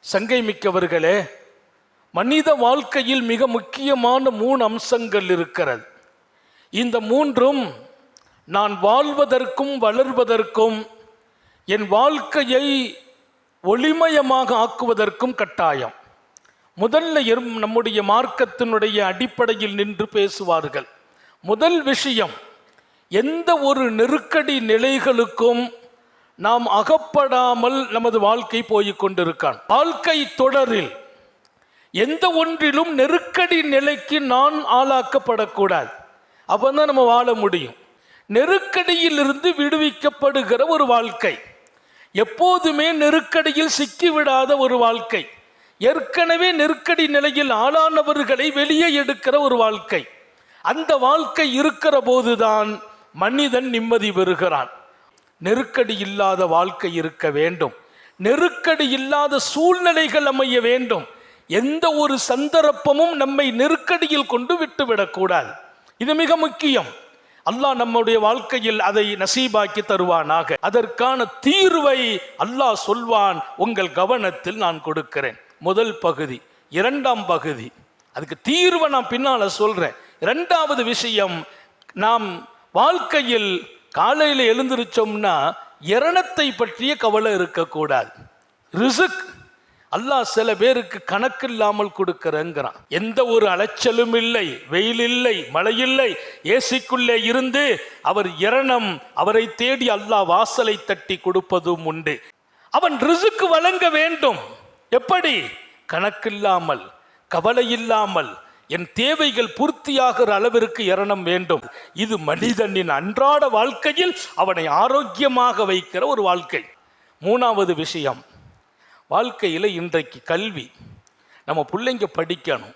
சங்கை மிக்கவர்களே மனித வாழ்க்கையில் மிக முக்கியமான மூணு அம்சங்கள் இருக்கிறது. இந்த மூன்றும் நான் வாழ்வதற்கும் வளர்வதற்கும் என் வாழ்க்கையை ஒளிமயமாக ஆக்குவதற்கும் கட்டாயம். முதல்ல நம்முடைய மார்க்கத்தினுடைய அடிப்படையில் நின்று பேசுவார்கள். முதல் விஷயம் எந்த ஒரு நெருக்கடி நிலைகளுக்கும் நாம் அகப்படாமல் நமது வாழ்க்கை போய்க் கொண்டிருக்கான் வாழ்க்கை தொடரில் எந்த ஒன்றிலும் நெருக்கடி நிலைக்கு நான் ஆளாக்கப்படக்கூடாது. அப்பதான் நம்ம வாழ முடியும். நெருக்கடியிலிருந்து விடுவிக்கப்படுகிற ஒரு வாழ்க்கை. எப்போதுமே நெருக்கடியில் சிக்கிவிடாத ஒரு வாழ்க்கை. ஏற்கனவே நெருக்கடி நிலையில் ஆளானவர்களை வெளியே எடுக்கிற ஒரு வாழ்க்கை. அந்த வாழ்க்கை இருக்கிற போதுதான் மனிதன் நிம்மதி பெறுகிறான். நெருக்கடி இல்லாத வாழ்க்கை இருக்க வேண்டும். நெருக்கடி இல்லாத சூழ்நிலைகள் அமைய வேண்டும். எந்த ஒரு சந்தர்ப்பமும் நம்மை நெருக்கடியில் கொண்டு விட்டுவிடக்கூடாது இது மிக முக்கியம். அல்லாஹ் நம்முடைய வாழ்க்கையில் அதை நசீபாக்கி தருவானாக. அதற்கான தீர்வை அல்லாஹ் சொல்வான். உங்கள் கவனத்தில் நான் கொடுக்கிறேன். முதல் பகுதி இரண்டாம் பகுதி. அதுக்கு தீர்வை நான் பின்னால் சொல்கிறேன் இரண்டாவது விஷயம் நாம் வாழ்க்கையில் காலையில் எழுந்திருச்சோம்னா இரணத்தை பற்றிய கவலை இருக்கக்கூடாது. ரிசுக் அல்லாஹ் சில பேருக்கு கணக்கு இல்லாமல் கொடுக்கிறேங்கிறான். எந்த ஒரு அலைச்சலும் இல்லை வெயில் இல்லை மழை இல்லை ஏசிக்குள்ளே இருந்து அவர் இரணம் அவரை தேடி அல்லாஹ் வாசலை தட்டி கொடுப்பதும் உண்டு. அவன் ரிசுக்கு வழங்க வேண்டும். எப்படி? கணக்கில்லாமல் கவலை இல்லாமல் என் தேவைகள் பூர்த்தியாகிற அளவிற்கு இரணம் வேண்டும். இது மனிதனின் அன்றாட வாழ்க்கையில் அவனை ஆரோக்கியமாக வைக்கிற ஒரு வாழ்க்கை. மூணாவது விஷயம் வாழ்க்கையில் இன்றைக்கு கல்வி. நம்ம பிள்ளைங்க படிக்கணும்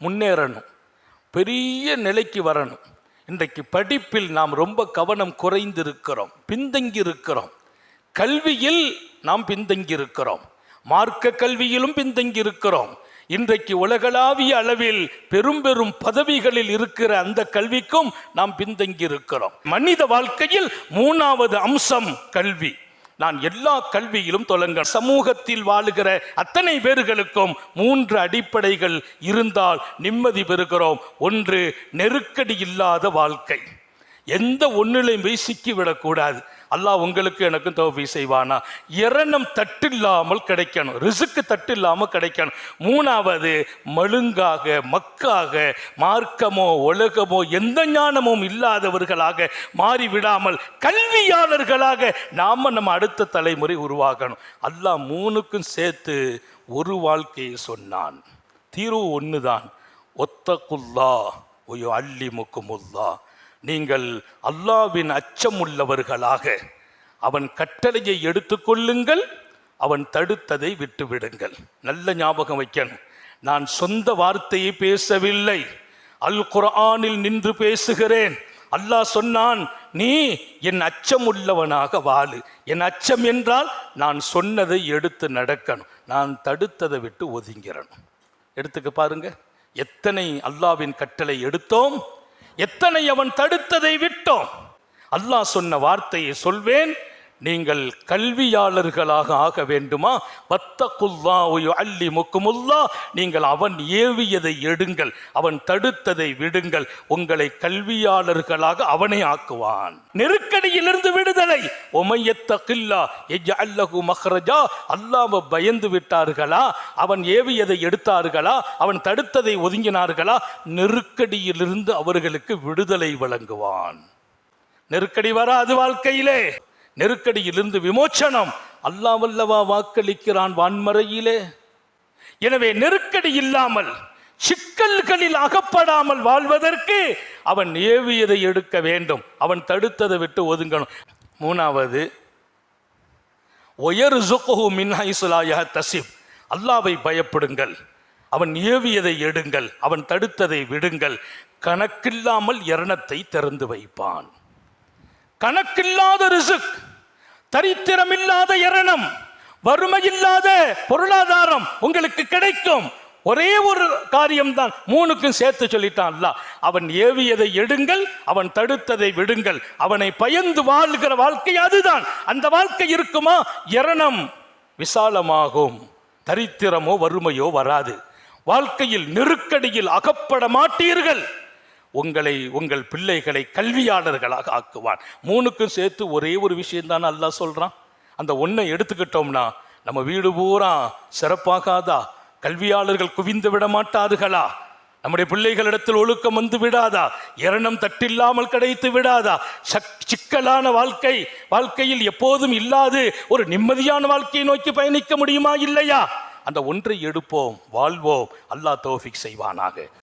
முன்னேறணும் பெரிய நிலைக்கு வரணும். இன்றைக்கு படிப்பில் நாம் ரொம்ப கவனம் குறைந்திருக்கிறோம் பின்தங்கி இருக்கிறோம். கல்வியில் நாம் பின்தங்கி இருக்கிறோம். மார்க்க கல்வியிலும் பின்தங்கி இருக்கிறோம். இன்றைக்கு உலகளாவிய அளவில் பெரும் பெரும் பதவிகளில் இருக்கிற அந்த கல்விக்கும் நாம் பின்தங்கி இருக்கிறோம் மனித வாழ்க்கையில் மூணாவது அம்சம் கல்வி. நான் எல்லா கல்வியிலும் தொடங்க சமூகத்தில் வாழுகிற அத்தனை பேர்களுக்கும் மூன்று அடிப்படைகள் இருந்தால் நிம்மதி பெறுகிறோம். ஒன்று நெருக்கடி இல்லாத வாழ்க்கை. எந்த ஒன்றிலையும் போய் சிக்கிவிடக்கூடாது அல்லாஹ் உங்களுக்கு எனக்கும் தோஃபி செய்வானா? இரணம் தட்டில்லாமல் கிடைக்கணும். ரிசுக்கு தட்டில்லாமல் கிடைக்கணும். மூணாவது மழுங்காக மக்காக மார்க்கமோ உலகமோ எந்த ஞானமும் இல்லாதவர்களாக மாறிவிடாமல் கல்வியாளர்களாக நாம நம்ம அடுத்த தலைமுறை உருவாகணும். அல்லாஹ் மூணுக்கும் சேர்த்து ஒரு வாழ்க்கையை சொன்னான். தீர்வு தான் ஒத்தகுல்லா ஒயோ அள்ளி முக்குமுல்லா நீங்கள் அல்லாவின் அச்சம் உள்ளவர்களாக அவன் கட்டளையை எடுத்துக்கொள்ளுங்கள் அவன் தடுத்ததை விட்டுவிடுங்கள். நல்ல ஞாபகம் வைக்கணும். நான் சொந்த வார்த்தையை பேசவில்லை. அல் குர்ஆனில் நின்று பேசுகிறேன். அல்லாஹ் சொன்னான் நீ என் அச்சம் உள்ளவனாக வாழு. என் அச்சம் என்றால் நான் சொன்னதை எடுத்து நடக்கணும். நான் தடுத்ததை விட்டு ஒதுங்கிறணும் எடுத்துக்க பாருங்க. எத்தனை அல்லாவின் கட்டளை எடுத்தோம்? எத்தனை அவன் தடுத்ததை விட்டோம்? அல்லாஹ் சொன்ன வார்த்தையை சொல்வேன் நீங்கள் கல்வியாளர்களாக ஆக வேண்டுமா? பத்தக்குல்லா அள்ளி முக்குமுல்லா நீங்கள் அவன் ஏவியதை எடுங்கள் அவன் தடுத்ததை விடுங்கள் உங்களை கல்வியாளர்களாக அவனை ஆக்குவான். நெருக்கடியிலிருந்து விடுதலை. ஒமையத்தகில்லா எஜ்அல்லஹு மஹ்ரஜா. அல்லாம பயந்து விட்டார்களா? அவன் ஏவியதை எடுத்தார்களா? அவன் தடுத்ததை ஒதுங்கினார்களா? நெருக்கடியிலிருந்து அவர்களுக்கு விடுதலை வழங்குவான். நெருக்கடி வராது வாழ்க்கையிலே. நெருக்கடியிலிருந்து விமோச்சனம். அல்லாவல்லவா வாக்களிக்கிறான் வான்மறையிலே. எனவே நெருக்கடி இல்லாமல் சிக்கல்களில் அகப்படாமல் வாழ்வதற்கு அவன் ஏவியதை எடுக்க வேண்டும். அவன் தடுத்ததை விட்டு ஒதுங்கணும். மூணாவது ஒயர் ஜுகுஹு மின்ஹைசுலாயா தசிப் அல்லாவை பயப்படுங்கள். அவன் ஏவியதை எடுங்கள். அவன் தடுத்ததை விடுங்கள். கணக்கில்லாமல் எரணத்தை திறந்து வைப்பான். கணக்கில்லாத ரிசுக் தரித்திரமில்லாத எரணம் வறுமையில்லாத பொருளாதாரம் உங்களுக்கு கிடைக்கும். ஒரே ஒரு காரியம்தான். மூணுக்கும் சேர்த்து சொல்லிட்டான் அல்லாஹ். அவன் ஏவியதை எடுங்கள் அவன் தடுத்ததை விடுங்கள். அவனை பயந்து வாழ்கிற வாழ்க்கை அதுதான். அந்த வாழ்க்கை இருக்குமா? எரணம் விசாலமாகும். தரித்திரமோ வறுமையோ வராது. வாழ்க்கையில் நெருக்கடியில் அகப்பட மாட்டீர்கள். உங்களை உங்கள் பிள்ளைகளை கல்வியாளர்களாக ஆக்குவான். மூணுக்கும் சேர்த்து ஒரே ஒரு விஷயம் தானே அல்லாஹ் சொல்றான். அந்த ஒன்றை எடுத்துக்கிட்டோம்னா நம்ம வீடு பூரா சிறப்பாகாதா? கல்வியாளர்கள் குவிந்து விட மாட்டாதுகளா நம்முடைய பிள்ளைகளிடத்தில் ஒழுக்கம் வந்து விடாதா? இரணம் தட்டில்லாமல் கிடைத்து விடாதா? சக் சிக்கலான வாழ்க்கை வாழ்க்கையில் எப்போதும் இல்லாது ஒரு நிம்மதியான வாழ்க்கையை நோக்கி பயணிக்க முடியுமா இல்லையா? அந்த ஒன்றை எடுப்போம் வாழ்வோம். அல்லாஹ் தோஃபிக் செய்வானாக.